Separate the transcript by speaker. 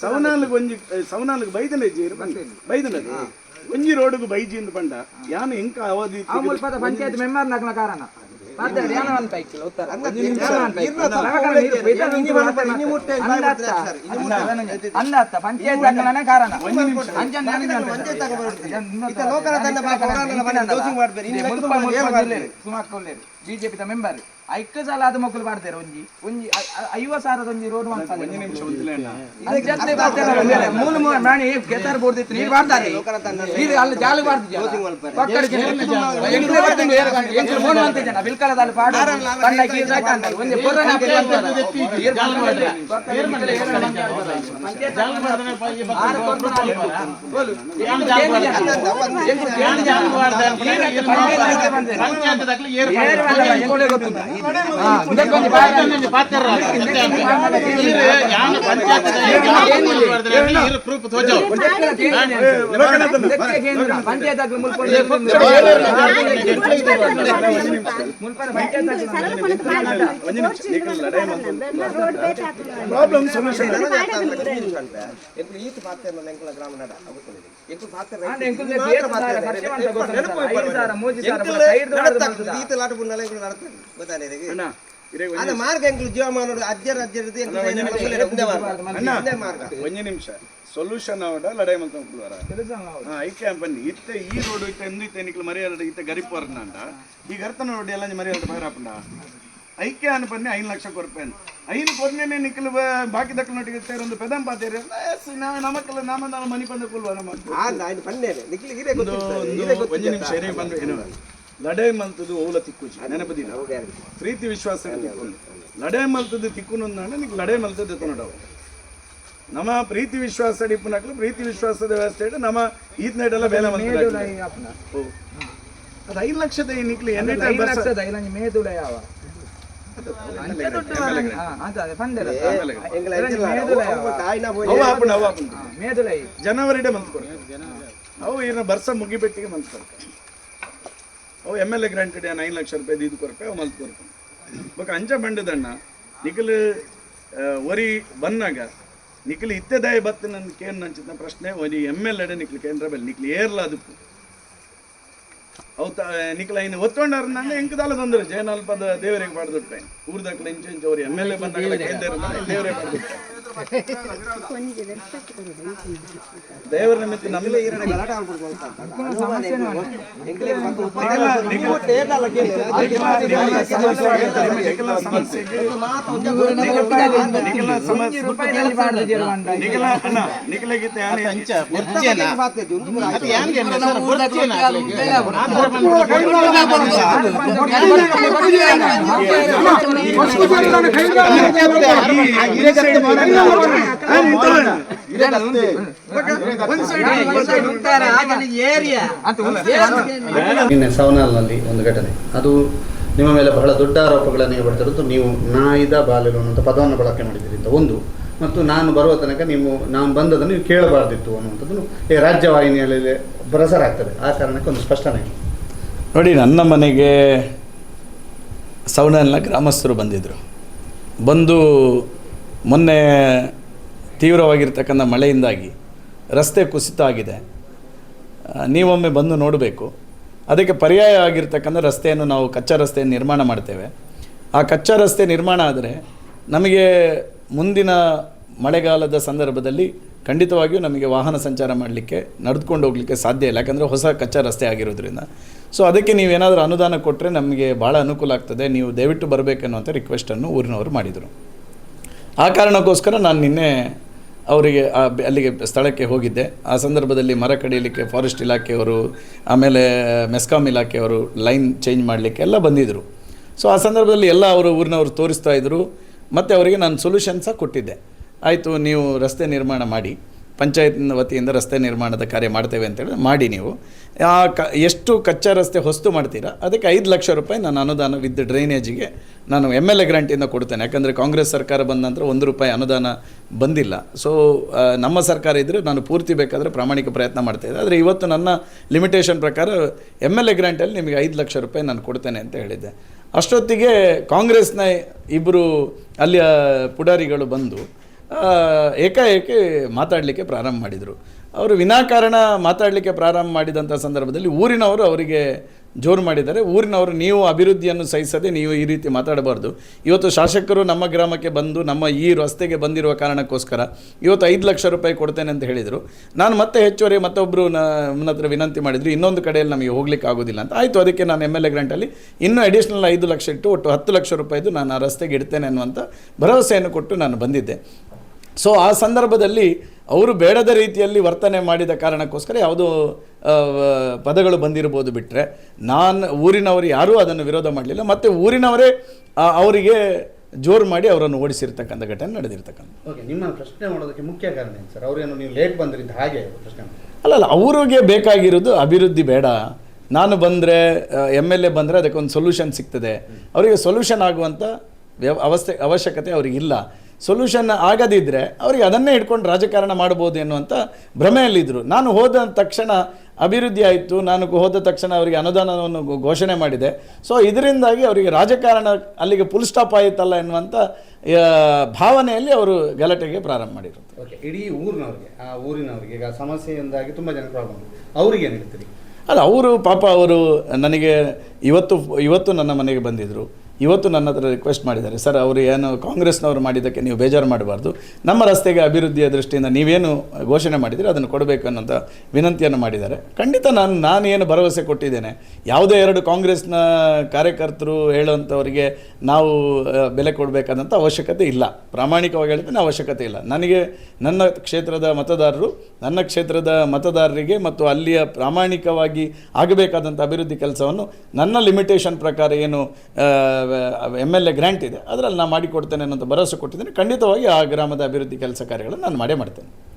Speaker 1: ಸವನಾಲಿಗೆ ಒಂಜಿ ಸವನಾಲಿಗೆ ಬೈದನ ಇಜ್ಜಿ ಬೈದನది ಒಂಜಿ ರೋಡ್ಗೆ ಬೈಜಿ ಅಂತ ಬಂಡ ಯಾನು ಎಂಕ ಅವಧಿ
Speaker 2: ಆ ಮುಲ್ಪದ ಪಂಚಾಯತ್ ಮೆಂಬರ್ ಕಾರಣ ಬಿಜೆಪಿ ಮೆಂಬರ್ ಐಕ್ಕ ಸಾಲ ಅದು ಮಕ್ಕಳು ಮಾಡ್ತಾರೆ ಒಂಜಿ ಒಂಜಿ ಐವತ್ತು ಸಾವಿರದ ಒಂಜಿ ರೋಡ್ ಮಾಡ್ತಾರೆ. ಮೂಲ ಮೂಲ ಪ್ರಾಣಿ ಕೆತ್ತಾರ ಬೋರ್ದಿತ್ತು ನೀರು ಮಾಡ್ತಾರೆ ನೀರು ಅಲ್ಲಿ ಜಾಲು ಮಾಡ್ತಿದ್ದೆ ಏರು ಬಿಲ್ಕಲದಲ್ಲಿ ಪಾಡು. ಒಂದೇ ಬಂದು ಕೊಟ್ಟು ನಾಲ್ಕು ಕೊಡು. ಬೋಲು. ಎಂಕ್ಲೆ ಏನು ಜನ? ಎಂಕ್ಲೆ ಅಲ್ಲ, ಎಂಕ್ಲೆ
Speaker 1: ನಿಖಿಲ್ ಲಡಾಯಿ ಪ್ರಾಬ್ಲಮ್ ಸೊಲ್ಯೂಷನ್
Speaker 2: ಅಂದ್ರೆ ಎಂಕುಲ್ ಸಾರ ಸಾವಿರ
Speaker 1: ಅಣ್ಣ
Speaker 3: ಮಾರ್ಗ ಎಂಕ್ಲು ಜೀವಮಾನ ಅಜ್ಜರ ಅಜ್ಜರದ್ದು ಒಂದೇ ಮಾರ್ಗ.
Speaker 1: ಒಂಜಿ ನಿಮಿಷ. ಸೊಲ್ಯೂಷನ್ ಅವಡ ಲಡೈ
Speaker 2: ಕೆಲಸ ನಾವು.
Speaker 1: ಹಾ ಐಕೆ ಪನ್ನಿ ಇತ್ತೆ ಈ ರೋಡ್ ಇತ್ತೆ ಎಂದು ಇತ್ತೆ ನಿಕ್ಲು ಮರಿಯಾದ ಇತ್ತೆ ಗರಿಪೋರ್ನಂಡ ಈ ಗರ್ತನ ರೋಡ್ ಎಲ್ಲ ಮರಿಯಾದ ಬೈರಾಪಂಡ ಐಕೆ ಅನ್ ಬನ್ನಿ ಐದು ಲಕ್ಷ ಕೊರ್ಪೇನ್ ಐನು ಕೊರ್ನೇನೆ ನಿಕ್ಲು ಬಾಕಿ ದಕ್ಕಲು ನೊಟ್ಟಿಗೆ ಒಂದು ಪೆದಂ ಪಾತೇರಿ ನಾವು ನಮಕ್ಕಲ್ಲ ನಮ್ಮ ನಮ್ಮ ಮನಿ ಬಂದ ಕುಲ್ವ ನಮ್ಮ ಒಂದು ನಿಮಿಷ ಏನೇ ಬಂದು ಏನು. ಲಡಾಯಿ ಮಲ್ತದು ಓಲ ತಿಕ್ಕುಜಿ ನೆನಪದಿಲ್ಲ ಪ್ರೀತಿ ವಿಶ್ವಾಸ ಲಡೆ ಮಲ್ತದ್ದು ತಿಕ್ಕುನೊಂದಾಂಡ ನಿಕ್ ಲಡೆ ಮಲ್ತದ್ದು ತಿನ್ನಡವು ನಮ್ಮ ಪ್ರೀತಿ ವಿಶ್ವಾಸ ಅಡಿಪುನಕ್ಲು ಪ್ರೀತಿ ವಿಶ್ವಾಸದ ವ್ಯವಸ್ಥೆ ಇಟ್ಟು ನಮ್ಮ ಈತ್ ನೈಟೆಲ್ಲ ಬೇಲೆ
Speaker 2: ಈ
Speaker 1: ಅದು ಐದು ಲಕ್ಷದ ನಿಕ್ಲಿ ಎಣ್ಣೆ. ಜನವರಿಡೆ ಮಂತ್ ಕೊಡ್ತಾರೆ ಅವು. ಇನ್ನ ಬರ್ಸ ಮುಗಿಬೆಟ್ಟಿಗೆ ಮಂತ್ ಕೊಡ್ತಾರೆ ಅವು ಎಂ ಎಲ್ ಎ ಗ್ರಾಂಟ್ ಕಡೆ ನೈನ್ ಲಕ್ಷ ರೂಪಾಯಿ ಇದು ಕೊರಪೆ ಅವು ಮಂತ್ ಕೊರಪೆ ಬೊಕ ಅಂಚ ಬಂಡದಣ್ಣ, ನಿಖಲ್ ಒರಿ ಬಂದಾಗ, ನಿಖಲ್ ಇತ್ತೆದಾಯ ನನ್ನ ಕೇನ್ ನಂಚಿನ ಪ್ರಶ್ನೆ ಒರಿ ಎಂ ಎಲ್ ಎಡೆ ನಿಖಲ್ ಕೇಂದ್ರ ಬೆಲ್ ನಿಖಲ್ ಏರ್ಲ ಅದಕ್ಕೂ. ಅವು ತ ನಿಖಲ ಇನ್ನು ಒತ್ತೊಂಡಾರ ಎಂಕದಾಲ ತಂದ್ರೆ? ಜಯನಲ್ಪದ ದೇವರಿಗೆ ಪಾಡ್ದುಟ್ಟೆ. ಊರ್ದಕ್ಲ ಇಂಚು ಇಂಚು ಅವ್ರು ಎಂ ಎಲ್ ಎ ಬಂದಾಗ ದೇವರೇ ಪಾಡ್ದುಟ್ಟೆ. ದೇವರ ನಿಮಿತ್ತ ನಮ್ಮಲ್ಲಿ
Speaker 3: ಈರಡೆ ಗಲಾಟೆ ಆಗ್ಬಿಡ್ತು
Speaker 4: ನಿನ್ನೆ ಸವನಾಲ್ನಲ್ಲಿ ಒಂದು ಘಟನೆ. ಅದು ನಿಮ್ಮ ಮೇಲೆ ಬಹಳ ದೊಡ್ಡ ಆರೋಪಗಳನ್ನು ಬರ್ತಿರೋದು ನೀವು ನಾಯಿದ ಬಾಲೆಲು ಅನ್ನುವಂಥ ಪದವನ್ನು ಬಳಕೆ ಮಾಡಿದ್ದೀರಿ ಅಂತ. ಒಂದು. ಮತ್ತು ನಾನು ಬರುವ ತನಕ ನೀವು, ನಾನು ಬಂದದನ್ನು ನೀವು ಕೇಳಬಾರ್ದಿತ್ತು ಅನ್ನುವಂಥದ್ದು ಈ ರಾಜ್ಯವಾಹಿನಿಯಲ್ಲಿ ಪ್ರಸಾರ ಆ ಕಾರಣಕ್ಕೆ ಒಂದು ಸ್ಪಷ್ಟನೆ
Speaker 5: ನೋಡಿ, ನನ್ನ ಮನೆಗೆ ಸವಣಲ್ನ ಗ್ರಾಮಸ್ಥರು ಬಂದಿದ್ದರು ಬಂದು ಮೊನ್ನೆ ತೀವ್ರವಾಗಿರ್ತಕ್ಕಂಥ ಮಳೆಯಿಂದಾಗಿ ರಸ್ತೆ ಕುಸಿತ ಆಗಿದೆ. ನೀವೊಮ್ಮೆ ಬಂದು ನೋಡಬೇಕು. ಅದಕ್ಕೆ ಪರ್ಯಾಯ ಆಗಿರ್ತಕ್ಕಂಥ ರಸ್ತೆಯನ್ನು ನಾವು ಕಚ್ಚಾ ರಸ್ತೆಯನ್ನು ನಿರ್ಮಾಣ ಮಾಡ್ತೇವೆ. ಆ ಕಚ್ಚಾ ರಸ್ತೆ ನಿರ್ಮಾಣ ಆದರೆ ನಮಗೆ ಮುಂದಿನ ಮಳೆಗಾಲದ ಸಂದರ್ಭದಲ್ಲಿ ಖಂಡಿತವಾಗಿಯೂ ನಮಗೆ ವಾಹನ ಸಂಚಾರ ಮಾಡಲಿಕ್ಕೆ, ನಡೆದುಕೊಂಡು ಹೋಗಲಿಕ್ಕೆ ಸಾಧ್ಯ ಇಲ್ಲ. ಯಾಕಂದರೆ ಹೊಸ ಕಚ್ಚಾ ರಸ್ತೆ ಆಗಿರೋದ್ರಿಂದ. ಸೊ ಅದಕ್ಕೆ ನೀವೇನಾದರೂ ಅನುದಾನ ಕೊಟ್ಟರೆ ನಮಗೆ ಭಾಳ ಅನುಕೂಲ ಆಗ್ತದೆ. ನೀವು ದಯವಿಟ್ಟು ಬರಬೇಕನ್ನುವಂಥ ರಿಕ್ವೆಸ್ಟನ್ನು ಊರಿನವರು ಮಾಡಿದರು. ಆ ಕಾರಣಕ್ಕೋಸ್ಕರ ನಾನು ನಿನ್ನೆ ಅವರಿಗೆ ಅಲ್ಲಿಗೆ ಸ್ಥಳಕ್ಕೆ ಹೋಗಿದ್ದೆ. ಆ ಸಂದರ್ಭದಲ್ಲಿ ಮರ ಕಡಿಯಲಿಕ್ಕೆ ಫಾರೆಸ್ಟ್ ಇಲಾಖೆಯವರು, ಆಮೇಲೆ ಮೆಸ್ಕಾಂ ಇಲಾಖೆಯವರು ಲೈನ್ ಚೇಂಜ್ ಮಾಡಲಿಕ್ಕೆ ಎಲ್ಲ ಬಂದಿದ್ದರು ಸೊ ಆ ಸಂದರ್ಭದಲ್ಲಿ ಎಲ್ಲ ಅವರು ಊರಿನವರು ತೋರಿಸ್ತಾ ಇದ್ದರು ಮತ್ತು ಅವರಿಗೆ ನಾನು ಸೊಲ್ಯೂಷನ್ ಸಹ ಕೊಟ್ಟಿದ್ದೆ. ಆಯಿತು, ನೀವು ರಸ್ತೆ ನಿರ್ಮಾಣ ಮಾಡಿ. ಪಂಚಾಯತ್ನ ವತಿಯಿಂದ ರಸ್ತೆ ನಿರ್ಮಾಣದ ಕಾರ್ಯ ಮಾಡ್ತೇವೆ ಅಂತೇಳಿ ಮಾಡಿ ನೀವು. ಆ ಕ, ಎಷ್ಟು ಕಚ್ಚಾ ರಸ್ತೆ ಹೊಸ್ತು ಮಾಡ್ತೀರಾ, ಅದಕ್ಕೆ ಐದು ಲಕ್ಷ ರೂಪಾಯಿ ನಾನು ಅನುದಾನ ವಿತ್ ಡ್ರೈನೇಜಿಗೆ ನಾನು ಎಂ ಎಲ್ ಎ ಗ್ರಾಂಟಿಂದ ಕೊಡ್ತೇನೆ ಯಾಕಂದರೆ ಕಾಂಗ್ರೆಸ್ ಸರ್ಕಾರ ಬಂದ ನಂತರ ಒಂದು ರೂಪಾಯಿ ಅನುದಾನ ಬಂದಿಲ್ಲ. ಸೊ ನಮ್ಮ ಸರ್ಕಾರ ಇದ್ದರೆ ನಾನು ಪೂರ್ತಿ ಬೇಕಾದರೆ ಪ್ರಾಮಾಣಿಕ ಪ್ರಯತ್ನ ಮಾಡ್ತಾಯಿದ್ದೆ ಆದರೆ ಇವತ್ತು ನನ್ನ ಲಿಮಿಟೇಷನ್ ಪ್ರಕಾರ ಎಂ ಎಲ್ ಎ ಗ್ರಾಂಟಲ್ಲಿ ನಿಮಗೆ ಐದು ಲಕ್ಷ ರೂಪಾಯಿ ನಾನು ಕೊಡ್ತೇನೆ ಅಂತ ಹೇಳಿದ್ದೆ. ಅಷ್ಟೊತ್ತಿಗೆ ಕಾಂಗ್ರೆಸ್ನ ಇಬ್ಬರು ಅಲ್ಲಿಯ ಪುಡಾರಿಗಳು ಬಂದು ಏಕಾಏಕಿ ಮಾತಾಡಲಿಕ್ಕೆ ಪ್ರಾರಂಭ ಮಾಡಿದರು. ಅವರು ವಿನಾಕಾರಣ ಮಾತಾಡಲಿಕ್ಕೆ ಪ್ರಾರಂಭ ಮಾಡಿದಂಥ ಸಂದರ್ಭದಲ್ಲಿ ಊರಿನವರು ಅವರಿಗೆ ಜೋರು ಮಾಡಿದ್ದಾರೆ. ಊರಿನವರು, ನೀವು ಅಭಿವೃದ್ಧಿಯನ್ನು ಸಹಿಸದೆ ನೀವು ಈ ರೀತಿ ಮಾತಾಡಬಾರ್ದು. ಇವತ್ತು ಶಾಸಕರು ನಮ್ಮ ಗ್ರಾಮಕ್ಕೆ ಬಂದು, ನಮ್ಮ ಈ ರಸ್ತೆಗೆ ಬಂದಿರುವ ಕಾರಣಕ್ಕೋಸ್ಕರ ಇವತ್ತು ಐದು ಲಕ್ಷ ರೂಪಾಯಿ ಕೊಡ್ತೇನೆ ಅಂತ ಹೇಳಿದರು. ನಾನು ಮತ್ತೆ ಹೆಚ್ಚುವರಿ ಮತ್ತೊಬ್ಬರು ನನ್ನ ಹತ್ರ ವಿನಂತಿ ಮಾಡಿದರು, ಇನ್ನೊಂದು ಕಡೆಯಲ್ಲಿ ನಮಗೆ ಹೋಗ್ಲಿಕ್ಕೆ ಆಗೋದಿಲ್ಲ ಅಂತ. ಆಯಿತು, ಅದಕ್ಕೆ ನಾನು ಎಂ ಎಲ್ ಎ ಗ್ರಾಂಟಲ್ಲಿ ಇನ್ನೂ ಅಡಿಷ್ನಲ್ ಐದು ಲಕ್ಷ ಇಟ್ಟು ಒಟ್ಟು ಹತ್ತು ಲಕ್ಷ ರೂಪಾಯಿದು ನಾನು ಆ ರಸ್ತೆಗೆ ಇಡ್ತೇನೆ ಅನ್ನುವಂಥ ಭರವಸೆಯನ್ನು ಕೊಟ್ಟು ನಾನು ಬಂದಿದ್ದೆ. ಸೊ ಆ ಸಂದರ್ಭದಲ್ಲಿ ಅವರು ಬೇಡದ ರೀತಿಯಲ್ಲಿ ವರ್ತನೆ ಮಾಡಿದ ಕಾರಣಕ್ಕೋಸ್ಕರ ಯಾವುದೋ ಪದಗಳು ಬಂದಿರ್ಬೋದು ಬಿಟ್ಟರೆ ನಾನು ಊರಿನವರು ಯಾರೂ ಅದನ್ನು ವಿರೋಧ ಮಾಡಲಿಲ್ಲ. ಮತ್ತು ಊರಿನವರೇ ಅವರಿಗೆ ಜೋರು ಮಾಡಿ ಅವರನ್ನು ಓಡಿಸಿರ್ತಕ್ಕಂಥ ಘಟನೆ ನಡೆದಿರ್ತಕ್ಕಂಥ
Speaker 4: ಓಕೆ ನಿಮ್ಮ ಪ್ರಶ್ನೆ ಮಾಡೋದಕ್ಕೆ ಮುಖ್ಯ ಕಾರಣ ಏನು ಸರ್? ಅವರೇನು ನೀವು ಲೇಟ್ ಬಂದ್ರಿಂದ ಹಾಗೆ ಪ್ರಶ್ನೆ.
Speaker 5: ಅಲ್ಲಲ್ಲ ಅವರಿಗೆ ಬೇಕಾಗಿರೋದು ಅಭಿವೃದ್ಧಿ ಬೇಡ. ನಾನು ಬಂದರೆ ಎಂ ಎಲ್ ಎ ಬಂದರೆ ಅದಕ್ಕೊಂದು ಸೊಲ್ಯೂಷನ್ ಸಿಗ್ತದೆ. ಅವರಿಗೆ ಸೊಲ್ಯೂಷನ್ ಆಗುವಂಥ ವ್ಯವ ಅವಸ್ಥೆ ಅವಶ್ಯಕತೆ ಅವರಿಗಿಲ್ಲ ಸೊಲ್ಯೂಷನ್ ಆಗದಿದ್ದರೆ ಅವರಿಗೆ ಅದನ್ನೇ ಇಟ್ಕೊಂಡು ರಾಜಕಾರಣ ಮಾಡ್ಬೋದು ಎನ್ನುವಂಥ ಭ್ರಮೆಯಲ್ಲಿದ್ದರು ನಾನು ಹೋದ ತಕ್ಷಣ ಅಭಿವೃದ್ಧಿ ಆಯಿತು ನಾನು ಹೋದ ತಕ್ಷಣ ಅವರಿಗೆ ಅನುದಾನವನ್ನು ಘೋಷಣೆ ಮಾಡಿದೆ. ಸೊ ಇದರಿಂದಾಗಿ ಅವರಿಗೆ ರಾಜಕಾರಣ ಅಲ್ಲಿಗೆ ಫುಲ್ ಸ್ಟಾಪ್ ಆಯಿತಲ್ಲ ಎನ್ನುವಂಥ ಭಾವನೆಯಲ್ಲಿ ಅವರು ಗಲಾಟೆಗೆ ಪ್ರಾರಂಭ ಮಾಡಿರುತ್ತೆ
Speaker 4: ಓಕೆ ಇಡೀ ಊರಿನವ್ರಿಗೆ ಆ ಊರಿನವರಿಗೆ ಈಗ ಸಮಸ್ಯೆಯಿಂದಾಗಿ ತುಂಬ ಜನ ಪ್ರಾಬ್ಲಮ್ ಅವ್ರಿಗೆ ಏನು ಹೇಳ್ತೀರಿ?
Speaker 5: ಅಲ್ಲ ಅವರು ಪಾಪ ಅವರು ನನಗೆ ಇವತ್ತು ಇವತ್ತು ನನ್ನ ಮನೆಗೆ ಬಂದಿದ್ದರು ಇವತ್ತು ನನ್ನ ಹತ್ರ ರಿಕ್ವೆಸ್ಟ್ ಮಾಡಿದ್ದಾರೆ. ಸರ್, ಅವರು ಏನು ಕಾಂಗ್ರೆಸ್ನವರು ಮಾಡಿದ್ದಕ್ಕೆ ನೀವು ಬೇಜಾರು ಮಾಡಬಾರ್ದು. ನಮ್ಮ ರಸ್ತೆಗೆ ಅಭಿವೃದ್ಧಿಯ ದೃಷ್ಟಿಯಿಂದ ನೀವೇನು ಘೋಷಣೆ ಮಾಡಿದರೆ ಅದನ್ನು ಕೊಡಬೇಕು ಅನ್ನೋಂಥ ವಿನಂತಿಯನ್ನು ಮಾಡಿದ್ದಾರೆ. ಖಂಡಿತ ನಾನು ನಾನು ಏನು ಭರವಸೆ ಕೊಟ್ಟಿದ್ದೇನೆ. ಯಾವುದೇ ಎರಡು ಕಾಂಗ್ರೆಸ್ನ ಕಾರ್ಯಕರ್ತರು ಹೇಳುವಂಥವರಿಗೆ ನಾವು ಬೆಲೆ ಕೊಡಬೇಕಾದಂಥ ಅವಶ್ಯಕತೆ ಇಲ್ಲ. ಪ್ರಾಮಾಣಿಕವಾಗಿ ಹೇಳಿದ್ರೆ ಅವಶ್ಯಕತೆ ಇಲ್ಲ. ನನಗೆ ನನ್ನ ಕ್ಷೇತ್ರದ ಮತದಾರರು, ನನ್ನ ಕ್ಷೇತ್ರದ ಮತದಾರರಿಗೆ ಮತ್ತು ಅಲ್ಲಿಯ ಪ್ರಾಮಾಣಿಕವಾಗಿ ಆಗಬೇಕಾದಂಥ ಅಭಿವೃದ್ಧಿ ಕೆಲಸವನ್ನು ನನ್ನ ಲಿಮಿಟೇಷನ್ ಪ್ರಕಾರ ಏನು ಎಂ ಎಲ್ ಎ ಗ್ರ್ಯಾಂಟ್ ಇದೆ. ಅದರಲ್ಲಿ ನಾನು ಮಾಡಿಕೊಡ್ತೇನೆ ಅನ್ನೋಂಥ ಭರವಸೆ ಕೊಟ್ಟಿದ್ದೇನೆ. ಖಂಡಿತವಾಗಿ ಆ ಗ್ರಾಮದ ಅಭಿವೃದ್ಧಿ ಕೆಲಸ ಕಾರ್ಯಗಳನ್ನು ನಾನು ಮಾಡೇ ಮಾಡ್ತೇನೆ.